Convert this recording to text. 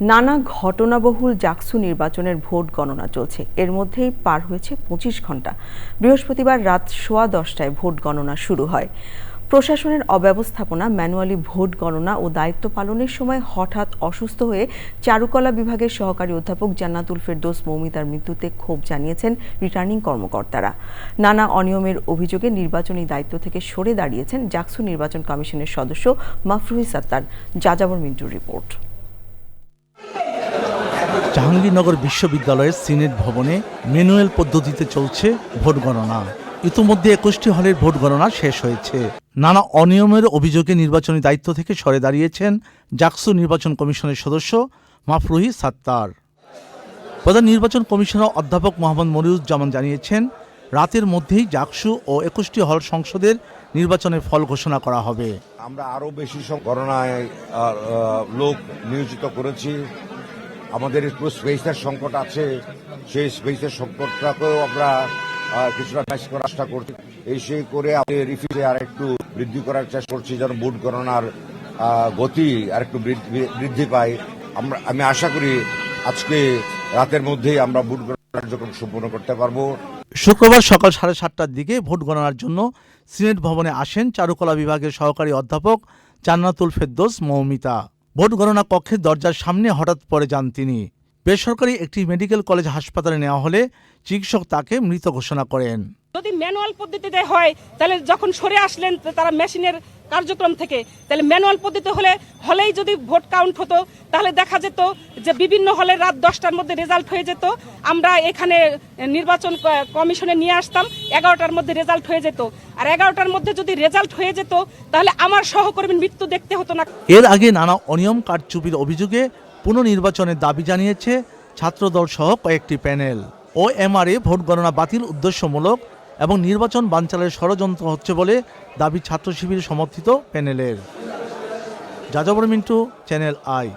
নানা ঘটনাবহুল জাকসু নির্বাচনের ভোট গণনা চলছে। এর মধ্যেই পার হয়েছে পঁচিশ ঘণ্টা বৃহস্পতিবার রাত সোয়া দশটায় ভোট গণনা শুরু হয়। প্রশাসনের অব্যবস্থাপনা, ম্যানুয়ালি ভোট গণনা ও দায়িত্ব পালনের সময় হঠাৎ অসুস্থ হয়ে চারুকলা বিভাগের সহকারী অধ্যাপক জান্নাতুল ফেরদৌস মৌমিতার মৃত্যুতে ক্ষোভ জানিয়েছেন রিটার্নিং কর্মকর্তারা। নানা অনিয়মের অভিযোগে নির্বাচনী দায়িত্ব থেকে সরে দাঁড়িয়েছেন জাকসু নির্বাচন কমিশনের সদস্য মাফরুহি সাত্তার। যাযাবর মিন্টুর রিপোর্ট। জাহাঙ্গীরনগর বিশ্ববিদ্যালয়ের সিনেট ভবনে ম্যানুয়াল পদ্ধতিতে চলছে ভোট গণনা। ইতোমধ্যে একুশটি হলের ভোট গণনা শেষ হয়েছে। নানা অনিয়মের অভিযোগে নির্বাচনী দায়িত্ব থেকে সরে দাঁড়িয়েছেন জাকসু নির্বাচন কমিশনের সদস্য মাফরুহি সাত্তার। প্রধান নির্বাচন কমিশনার অধ্যাপক মোহাম্মদ মনিরুজ্জামান জানিয়েছেন, রাতের মধ্যেই জাকসু ও একুশটি হল সংসদের নির্বাচনের ফল ঘোষণা করা হবে। আমরা আরও বেশি গণনায় লোক নিয়োজিত করেছি। আমাদের একটু স্পেসের সংকট আছে। সেই স্পেসের সংকটটাকেও আমরা কিছুটা ম্যাচ করার চেষ্টা করছি। এই সেই করে আমাদের রিফিউজে আর একটু বৃদ্ধি করার চেষ্টা করছি, যেন ভোট গণনার গতি আর একটু বৃদ্ধি পায়। আমরা, আমি আশা করি আজকে রাতের মধ্যেই আমরা ভোট গণনা কার্যক্রম সম্পূর্ণ করতে পারব। শুক্রবার সকাল সাড়ে সাতটার দিকে ভোট গণনার জন্য সিনেট ভবনে আসেন চারুকলা বিভাগের সহকারী অধ্যাপক জান্নাতুল ফেদ্দোস মৌমিতা। ভোট গণনা কক্ষের দরজার সামনে হঠাৎ পরে যান তিনি। বেসরকারি একটি মেডিকেল কলেজ হাসপাতালে নেওয়া হলে চিকিৎসক তাকে মৃত ঘোষণা করেন। যদি ম্যানুয়াল পদ্ধতিতে হয়, তাহলে যখন সরে আসলেন তারা মেশিনের কার্যক্রম থেকে, তাহলে ম্যানুয়াল পদ্ধতি হলে, হলেই যদি ভোট কাউন্ট হতো, তাহলে দেখা যেত যে বিভিন্ন হলে রাত দশটার মধ্যে রেজাল্ট হয়ে যেত। আমরা এখানে নির্বাচন কমিশনে নিয়ে আসতাম, এগারোটার মধ্যে রেজাল্ট হয়ে যেত। আর এগারোটার মধ্যে যদি রেজাল্ট হয়ে যেত, তাহলে আমার সহকর্মীর মৃত্যু দেখতে হতো না। এর আগে নানা অনিয়ম কারচুপির অভিযোগে পুনর্নির্বাচনের দাবি জানিয়েছে ছাত্রদল সহ কয়েকটি প্যানেল। ও এমআরএ ভোট গণনা বাতিল উদ্দেশ্যমূলক এবং নির্বাচন বানচালের ষড়যন্ত্র হচ্ছে বলে দাবি ছাত্র শিবির সমর্থিত প্যানেলের। যাযাবর মিন্টু, চ্যানেল আই।